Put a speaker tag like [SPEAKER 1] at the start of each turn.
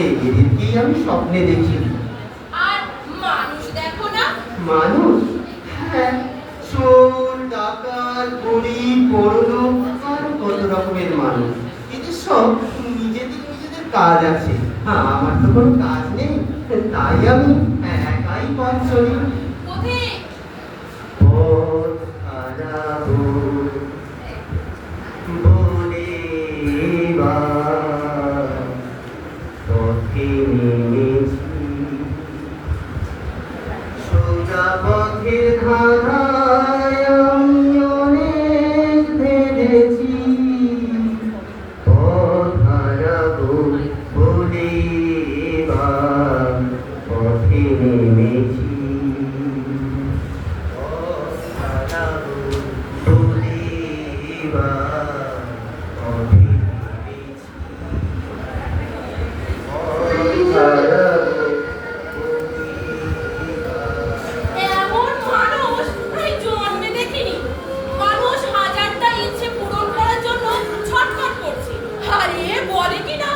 [SPEAKER 1] এদেরকেই আমি স্বপ্নে দেখি।
[SPEAKER 2] আর মানুষ দেখো না?
[SPEAKER 1] মানুষ? হ্যাঁ চোর ডাকাত গরিব বড়লোক আর কত রকমের মানুষ। এদের সব নিজেদের নিজেদের কাজ আছে। হ্যাঁ আমার তো কোনো কাজ নেই। তাই আমি একাই পথ চলি।
[SPEAKER 2] কোথে
[SPEAKER 1] পথ হারাবো। বলে এবার পথে নেমেছি সোজা পথে ধারায় আমি অনেক ভেবেছি পথ হারাবো বলে পথে নেমেছি পথ হারাবো বলে পথে
[SPEAKER 2] বলে কিনা?